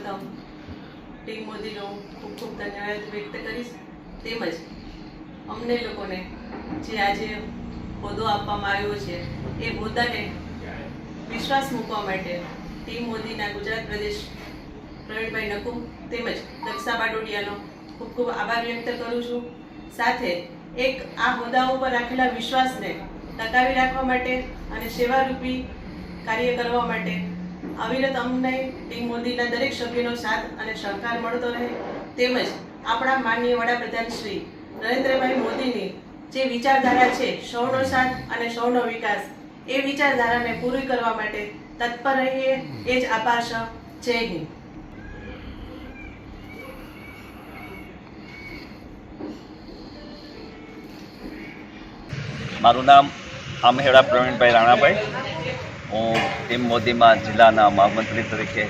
સૌપ્રથમ ટીમ મોદીનો ખૂબ ખૂબ ધન્યવાદ વ્યક્ત કરીશ. તેમજ અમને લોકોને જે આજે હોદ્દો આપવામાં આવ્યો છે, એ હોદ્દાને વિશ્વાસ મૂકવા માટે ટીમ મોદીના ગુજરાત પ્રદેશ પ્રવીણભાઈ નકુમ તેમજ દક્ષા બાડોડિયાનો ખૂબ ખૂબ આભાર વ્યક્ત કરું છું. સાથે એક આ હોદ્દા ઉપર રાખેલા વિશ્વાસને ટકાવી રાખવા માટે અને સેવારૂપી કાર્ય કરવા માટે અવિરત અમને ટીમ મોદીના દરેક સભ્યનો સાથ અને સહકાર મળતો રહે તેમજ આપણા માનનીય વડાપ્રધાન શ્રી નરેન્દ્રભાઈ મોદીની જે વિચારધારા છે, સૌનો સાથ અને સૌનો વિકાસ, એ વિચારધારાને પૂરી કરવા માટે તત્પર રહીએ. એ જ સહ જય હિન્દ. મારું નામ આમહેડા પ્રવીણભાઈ રાણાભાઈ. હું ટીમ મોદીમાં જિલ્લાના મહામંત્રી તરીકે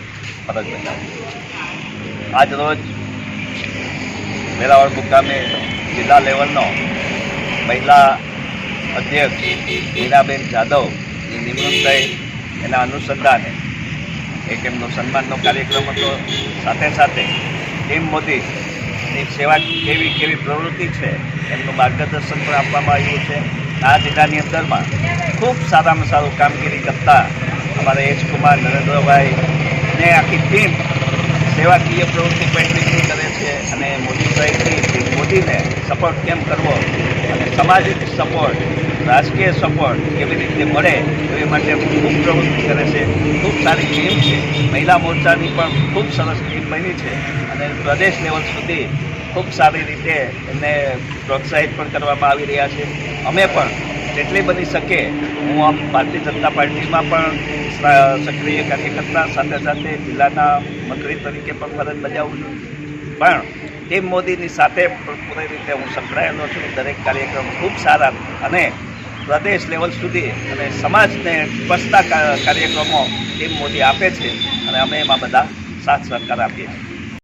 ફરજ બજાવું આજ રોજ વેરાવળ મુકામે જિલ્લા લેવલનો મહિલા અધ્યક્ષ મીનાબેન જાદવની નિમણૂક થઈ. એના અનુસંધાને એક એમનો સન્માનનો કાર્યક્રમ હતો. સાથે સાથે ટીમ મોદીની સેવા કેવી કેવી પ્રવૃત્તિ છે એમનું માર્ગદર્શન પણ આપવામાં આવ્યું છે. આ જિલ્લાની અંદરમાં ખૂબ સારામાં સારું કામગીરી કરતા અમારા એચ કુમાર નરેન્દ્રભાઈ ને આખી ટીમ સેવાકીય પ્રવૃત્તિ પેન્ટિંગની કરે છે અને મોદી સાહેબની મોદીને સપોર્ટ કેમ કરવો અને સામાજિક સપોર્ટ રાજકીય સપોર્ટ કેવી રીતે મળે એ માટે ખૂબ પ્રવૃત્તિ કરે છે. ખૂબ સારી ટીમ છે. મહિલા મોરચાની પણ ખૂબ સરસ ટીમ બની છે અને પ્રદેશ લેવલ સુધી ખૂબ સારી રીતે એમને પ્રોત્સાહિત પણ કરવામાં આવી રહ્યા છે. અમે પણ જેટલી બની શકે, હું આમ ભારતીય જનતા પાર્ટીમાં પણ સક્રિય કાર્યકર્તા, સાથે સાથે જિલ્લાના મંત્રી તરીકે પણ ફરજ બજાવું છું. પણ ટીમ મોદીની સાથે પૂરી રીતે હું સંકળાયેલો છું. દરેક કાર્યક્રમ ખૂબ સારા અને પ્રદેશ લેવલ સુધી અને સમાજને સ્પષ્ટતા કાર્યક્રમો ટીમ મોદી આપે છે અને અમે એમાં બધા સાથ સહકાર આપીએ છીએ.